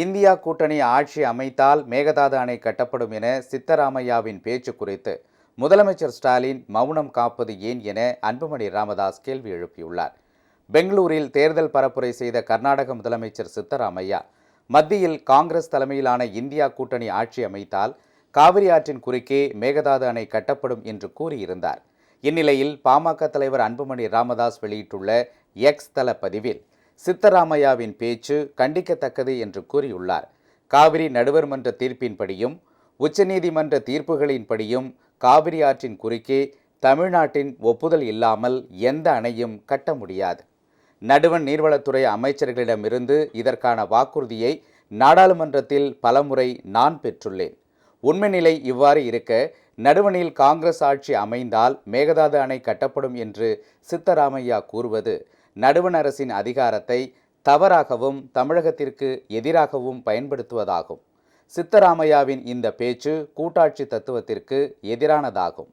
India கூட்டணி ஆட்சி அமைத்தால் மேகதாது அணை கட்டப்படும் என சித்தராமையாவின் பேச்சு குறித்து. முதலமைச்சர் ஸ்டாலின் மௌனம் காப்பது ஏன் என அன்புமணி ராமதாஸ் கேள்வி எழுப்பியுள்ளார். பெங்களூரில் தேர்தல் பரப்புரை செய்த கர்நாடக முதலமைச்சர் சித்தராமையா மத்தியில் காங்கிரஸ் தலைமையிலான இந்தியா கூட்டணி ஆட்சி அமைத்தால் காவிரி ஆற்றின் குறுக்கே மேகதாது அணை கட்டப்படும் என்று கூறியிருந்தார். இந்நிலையில் பாமக தலைவர் அன்புமணி ராமதாஸ் வெளியிட்டுள்ள எக்ஸ் தள பதிவில் சித்தராமையாவின் பேச்சு கண்டிக்கத்தக்கது என்று கூறியுள்ளார். காவிரி நடுவர் மன்ற தீர்ப்பின்படியும் உச்சநீதிமன்ற தீர்ப்புகளின்படியும் காவிரி ஆற்றின் குறுக்கே தமிழ்நாட்டின் ஒப்புதல் இல்லாமல் எந்த அணையும் கட்ட முடியாது. நடுவண் நீர்வளத்துறை அமைச்சர்களிடமிருந்து இதற்கான வாக்குறுதியை நாடாளுமன்றத்தில் பலமுறை நான் பெற்றுள்ளேன். உண்மை நிலை இவ்வாறு இருக்க நடுவணில் காங்கிரஸ் ஆட்சி அமைந்தால் மேகதாது அணை கட்டப்படும் என்று சித்தராமையா கூறுவது நடுவண் அரசின் அதிகாரத்தை தவறாகவும் தமிழகத்திற்கு எதிராகவும் பயன்படுத்துவதாகும். சித்தராமையாவின் இந்த பேச்சு கூட்டாட்சி தத்துவத்திற்கு எதிரானதாகும்.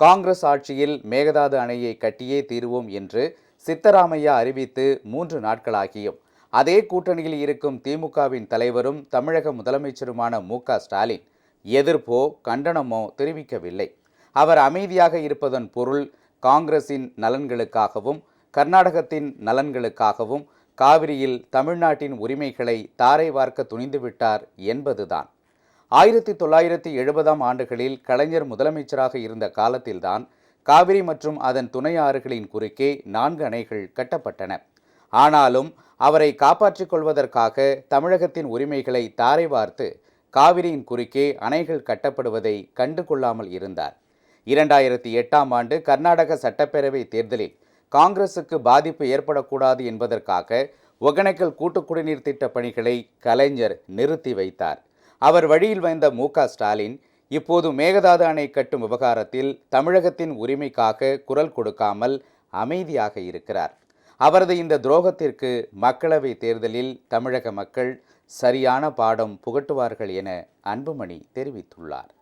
காங்கிரஸ் ஆட்சியில் மேகதாது அணையை கட்டியே தீருவோம் என்று சித்தராமையா அறிவித்து மூன்று நாட்களாகியும் அதே கூட்டணியில் இருக்கும் திமுகவின் தலைவரும் தமிழக முதலமைச்சருமான மு. க. ஸ்டாலின் எதிர்ப்போ கண்டனமோ தெரிவிக்கவில்லை. அவர் அமைதியாக இருப்பதன் பொருள் காங்கிரசின் நலன்களுக்காகவும் கர்நாடகத்தின் நலன்களுக்காகவும் காவிரியில் தமிழ்நாட்டின் உரிமைகளை தாரை வார்க்க துணிந்துவிட்டார் என்பதுதான். ஆயிரத்தி தொள்ளாயிரத்தி எழுபதாம் ஆண்டுகளில் கலைஞர் முதலமைச்சராக இருந்த காலத்தில்தான் காவிரி மற்றும் அதன் துணை ஆறுகளின் குறுக்கே நான்கு அணைகள் கட்டப்பட்டன. ஆனாலும் அவரை காப்பாற்றிக் கொள்வதற்காக தமிழகத்தின் உரிமைகளை தாரை வார்த்து காவிரியின் குறுக்கே அணைகள் கட்டப்படுவதை கண்டு கொள்ளாமல் இருந்தார். இரண்டாயிரத்தி எட்டாம் ஆண்டு கர்நாடக சட்டப்பேரவை தேர்தலில் காங்கிரசுக்கு பாதிப்பு ஏற்படக்கூடாது என்பதற்காக ஒகனைக்கல் கூட்டு குடிநீர் திட்ட பணிகளை கலைஞர் நிறுத்தி வைத்தார். அவர் வழியில் வந்த மு ஸ்டாலின் இப்போது மேகதாது அணை கட்டும் விவகாரத்தில் தமிழகத்தின் உரிமைக்காக குரல் கொடுக்காமல் அமைதியாக இருக்கிறார். அவரது இந்த துரோகத்திற்கு மக்களவை தேர்தலில் தமிழக மக்கள் சரியான பாடம் புகட்டுவார்கள் என அன்புமணி தெரிவித்துள்ளார்.